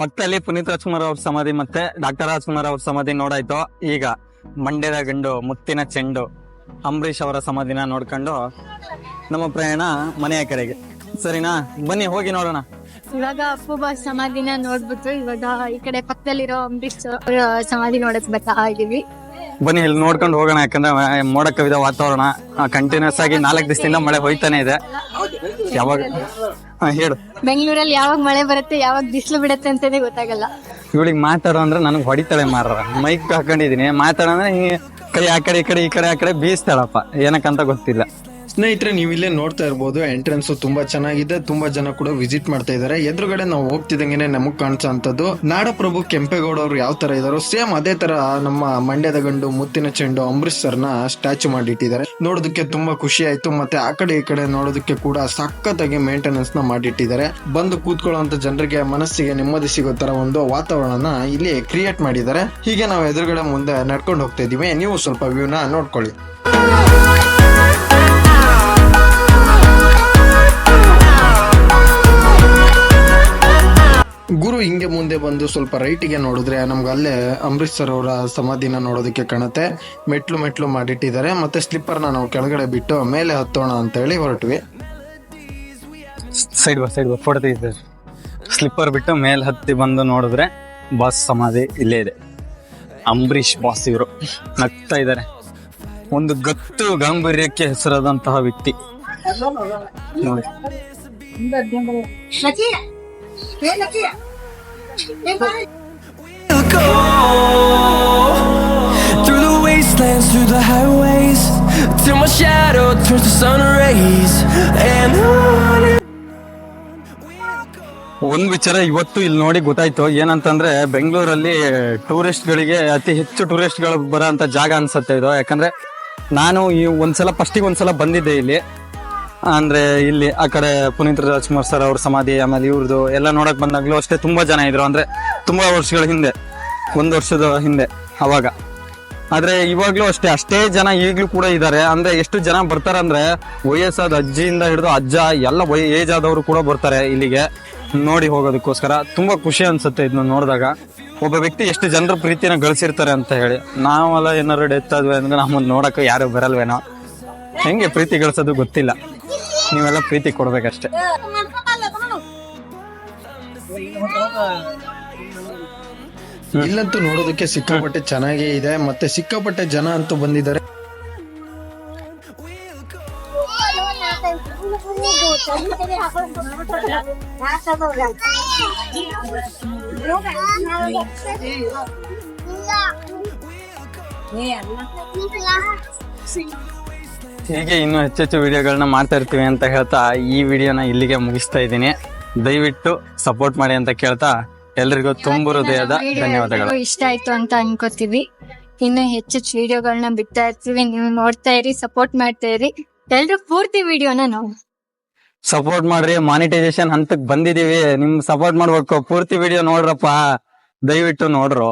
ಪಕ್ಕದಲ್ಲಿ ಪುನೀತ್ ರಾಜ್ಕುಮಾರ್ ಅವ್ರ ಸಮಾಧಿ ಮತ್ತೆ ಡಾಕ್ಟರ್ ರಾಜ್ಕುಮಾರ್ ಅವ್ರ ಸಮಾಧಿ ನೋಡಾಯ್ತು. ಈಗ ಮಂಡ್ಯದ ಗಂಡು ಮುತ್ತಿನ ಚೆಂಡು ಅಂಬರೀಶ್ ಅವರ ಸಮಾಧಿನ ನೋಡ್ಕೊಂಡು ನಮ್ಮ ಪ್ರಯಾಣ ಮನೆಯ ಕಡೆಗೆ ಸರಿನಾ? ಬನ್ನಿ ಹೋಗಿ ನೋಡೋಣ. ಇವಾಗ ಅಪ್ಪುಬ ಸಮಾಧಿನ ನೋಡ್ಬಿಟ್ಟು ಇವಾಗ ಈ ಕಡೆ ಪಕ್ಕದಲ್ಲಿರೋ ಅಂಬರೀಶ್ ಅವ್ರ ಸಮಾಧಿ ನೋಡಕ್ ಬರ್ತಾ ಇದೀವಿ. ಬನ್ನಿ ಇಲ್ಲಿ ನೋಡ್ಕೊಂಡು ಹೋಗೋಣ. ಯಾಕಂದ್ರೆ ಮೋಡ ಕವಿದ ವಾತಾವರಣ ಕಂಟಿನ್ಯೂಸ್ ಆಗಿ ನಾಲ್ಕು ದಿವಸದಿಂದ ಮಳೆ ಹೋಯ್ತಾನೆ ಇದೆ. ಯಾವಾಗ? ಹಾ, ಹೇಳು. ಬೆಂಗಳೂರಲ್ಲಿ ಯಾವಾಗ ಮಳೆ ಬರುತ್ತೆ ಯಾವಾಗ ಬಿಸಿಲು ಬಿಡುತ್ತೆ ಅಂತಾನೆ ಗೊತ್ತಾಗಲ್ಲ. ಇವಳಿಗೆ ಮಾತಾಡೋ ಅಂದ್ರೆ ನನಗೆ ಹೊಡಿತಾಳೆ ಮಾರ ಮೈಕ್ ಹಾಕೊಂಡಿದೀನಿ ಮಾತಾಡಂದ್ರೆ ಹಿಂಗೆ ಕೈ ಆ ಕಡೆ ಈ ಕಡೆ ಈ ಕಡೆ ಆ ಕಡೆ ಬೀಸ್ತಾಳಪ್ಪ. ಏನಕ್ಕಂತ ಗೊತ್ತಿಲ್ಲ. ಸ್ನೇಹಿತರೆ, ನೀವು ಇಲ್ಲೇ ನೋಡ್ತಾ ಇರ್ಬೋದು ಎಂಟ್ರೆನ್ಸ್ ತುಂಬಾ ಚೆನ್ನಾಗಿದೆ, ತುಂಬಾ ಜನ ಕೂಡ ವಿಸಿಟ್ ಮಾಡ್ತಾ ಇದ್ದಾರೆ. ಎದುರುಗಡೆ ನಾವು ಹೋಗ್ತಿದಂಗೆನೆ ನಮಗ್ ಕಾಣಿಸೋ ನಾಡಪ್ರಭು ಕೆಂಪೇಗೌಡ ಅವರು ಯಾವ ತರ ಇದಾರೋ, ಸೇಮ್ ಅದೇ ತರ ನಮ್ಮ ಮಂಡ್ಯದ ಗಂಡು ಮುತ್ತಿನ ಚೆಂಡು ಅಂಬರೀಶ್ನ ಸ್ಟ್ಯಾಚು ಮಾಡಿಟ್ಟಿದ್ದಾರೆ. ನೋಡೋದಕ್ಕೆ ತುಂಬಾ ಖುಷಿ ಆಯ್ತು, ಮತ್ತೆ ಆ ಕಡೆ ಈ ಕಡೆ ನೋಡೋದಕ್ಕೆ ಕೂಡ ಸಖತ್ತಾಗಿ ಮೇಂಟೆನೆನ್ಸ್ನ ಮಾಡಿಟ್ಟಿದ್ದಾರೆ. ಬಂದು ಕೂತ್ಕೊಳ್ಳುವಂತ ಜನರಿಗೆ ಮನಸ್ಸಿಗೆ ನೆಮ್ಮದಿ ಸಿಗೋ ತರ ಒಂದು ವಾತಾವರಣನ ಇಲ್ಲಿ ಕ್ರಿಯೇಟ್ ಮಾಡಿದ್ದಾರೆ. ಹೀಗೆ ನಾವು ಎದುರುಗಡೆ ಮುಂದೆ ನಡ್ಕೊಂಡು ಹೋಗ್ತಾ ಇದೀವಿ ನೀವು ಸ್ವಲ್ಪ ವ್ಯೂನ ನೋಡ್ಕೊಳ್ಳಿ. ಹಿಂಗೆ ಮುಂದೆ ಬಂದು ಸ್ವಲ್ಪ ರೈಟಿಗೆ ನೋಡಿದ್ರೆ ನಮ್ಗೆ ಅಲ್ಲೇ ಅಂಬರೀಶ್ ಸರ್ ಅವರ ಸಮಾಧಿನ ನೋಡೋದಕ್ಕೆ ಕಾಣುತ್ತೆ. ಮೆಟ್ಲು ಮೆಟ್ಲು ಮಾಡಿಟ್ಟಿದ್ದಾರೆ. ಮತ್ತೆ ಸ್ಲಿಪ್ಪರ್ನ ನಾವು ಕೆಳಗಡೆ ಬಿಟ್ಟು ಮೇಲೆ ಹತ್ತೋಣ ಅಂತ ಹೇಳಿ ಹೊರಟ್ವಿ. ಸೈಡ್ ಬಾ ಸೈಡ್ ಬಾ. ಫೋಟೋ ತೆಗಿತಾರೆ ಸ್ಲಿಪ್ಪರ್ ಬಿಟ್ಟು ಮೇಲೆ ಹತ್ತಿ ಬಂದು ನೋಡಿದ್ರೆ ಬಾಸ್ ಸಮಾಧಿ ಇಲ್ಲೇ ಇದೆ. ಅಂಬರೀಷ್ ಬಾಸ್ ಇವರು. ನಗ್ತಾ ಇದ್ದಾರೆ. ಒಂದು ಗತ್ತು ಗಾಂಭೀರ್ಯಕ್ಕೆ ಹೆಸರಾದಂತಹ ವ್ಯಕ್ತಿ. ನೋಡಿ. We'll go through the wastelands, through the highways, till my shadow turns to sun rays. And ಒಂದ್ ವಿಚಾರ ಇವತ್ತು ಇಲ್ಲಿ ನೋಡಿ ಗೊತ್ತಾಯ್ತು. ಏನಂತಂದ್ರೆ ಬೆಂಗಳೂರಲ್ಲಿ ಟೂರಿಸ್ಟ್ ಗಳಿಗೆ ಅತಿ ಹೆಚ್ಚು ಟೂರಿಸ್ಟ್ಗಳು ಬರೋಂತ ಜಾಗ ಅನ್ಸುತ್ತೆ ಇದು. ಯಾಕಂದ್ರೆ ನಾನು ಈ ಒಂದ್ಸಲ ಫಸ್ಟಿಗೆ ಒಂದ್ಸಲ ಬಂದಿದ್ದೆ ಇಲ್ಲಿ. ಅಂದ್ರೆ ಇಲ್ಲಿ ಆ ಕಡೆ ಪುನೀತ್ ರಾಜ್ಕುಮಾರ್ ಸರ್ ಅವ್ರ ಸಮಾಧಿ, ಆಮೇಲೆ ಇವ್ರದ್ದು ಎಲ್ಲ ನೋಡಕ್ ಬಂದಾಗ್ಲೂ ಅಷ್ಟೇ ತುಂಬಾ ಜನ ಇದ್ರು. ಅಂದ್ರೆ ತುಂಬಾ ವರ್ಷಗಳ ಹಿಂದೆ, ಒಂದು ವರ್ಷದ ಹಿಂದೆ ಅವಾಗ. ಆದ್ರೆ ಇವಾಗ್ಲೂ ಅಷ್ಟೇ ಅಷ್ಟೇ ಜನ ಈಗ್ಲೂ ಕೂಡ ಇದ್ದಾರೆ ಅಂದ್ರೆ ಎಷ್ಟು ಜನ ಬರ್ತಾರೆ ಅಂದ್ರೆ ವಯಸ್ಸಾದ ಅಜ್ಜಿಯಿಂದ ಹಿಡಿದು ಅಜ್ಜ, ಎಲ್ಲ ವಯ, ಏಜ್ ಆದವರು ಕೂಡ ಬರ್ತಾರೆ ಇಲ್ಲಿಗೆ. ನೋಡಿ ಹೋಗೋದಕ್ಕೋಸ್ಕರ ತುಂಬಾ ಖುಷಿ ಅನ್ಸುತ್ತೆ ಇದನ್ನ ನೋಡಿದಾಗ. ಒಬ್ಬ ವ್ಯಕ್ತಿ ಎಷ್ಟು ಜನರ ಪ್ರೀತಿನ ಗಳಿಸಿರ್ತಾರೆ ಅಂತ ಹೇಳಿ. ನಾವೆಲ್ಲ ಏನಾದ್ರು ಡೆತ್ ಆದ್ವಿ ಅಂದ್ರೆ ನಮ್ಮನ್ನ ನೋಡಕ್ಕೆ ಯಾರು ಬರಲ್ವೇನೋ. ಹೆಂಗೆ ಪ್ರೀತಿ ಗಳಿಸೋದು ಗೊತ್ತಿಲ್ಲ. ನೀವೆಲ್ಲ ಪ್ರೀತಿ ಕೊಡ್ಬೇಕಷ್ಟೇ. ಇಲ್ಲಂತೂ ನೋಡೋದಕ್ಕೆ ಸಿಕ್ಕಾಪಟ್ಟೆ ಚೆನ್ನಾಗೇ ಇದೆ. ಮತ್ತೆ ಸಿಕ್ಕಾಪಟ್ಟೆ ಜನ ಅಂತೂ ಬಂದಿದ್ದಾರೆ. ಹೀಗೆ ಇನ್ನೂ ಹೆಚ್ಚೆಚ್ಚು ವಿಡಿಯೋಗಳನ್ನ ಮಾಡ್ತಾ ಇರ್ತೀವಿ ಅಂತ ಹೇಳ್ತಾ ಈ ವಿಡಿಯೋನ ಇಲ್ಲಿಗೆ ಮುಗಿಸ್ತಾ ಇದ್ದೀನಿ. ದಯವಿಟ್ಟು ಸಪೋರ್ಟ್ ಮಾಡಿ ಅಂತ ಕೇಳ್ತಾ ಎಲ್ರಿಗೂ ತುಂಬ ಹೃದಯದ ಧನ್ಯವಾದಗಳು. ಇಷ್ಟ ಆಯ್ತು ಅಂತ ಅನ್ಕೋತೀವಿ. ಇನ್ನು ಹೆಚ್ಚೆಚ್ಚು ವಿಡಿಯೋಗಳನ್ನ ಬಿಡ್ತಾ ಇರ್ತೀವಿ. ನೀವು ನೋಡ್ತಾ ಇರಿ ಸಪೋರ್ಟ್ ಮಾಡ್ತಾ ಇರಿ. ಎಲ್ರು ಪೂರ್ತಿ ವಿಡಿಯೋನ ನಾವು ಸಪೋರ್ಟ್ ಮಾಡ್ರಿ ಮಾನಿಟೈಸೇಷನ್ ಹಂತಕ್ ಬಂದಿದೀವಿ. ನಿಮ್ ಸಪೋರ್ಟ್ ಮಾಡ್ಬೇಕು ಪೂರ್ತಿ ವಿಡಿಯೋ ನೋಡ್ರಪ್ಪ. ದಯವಿಟ್ಟು ನೋಡ್ರು.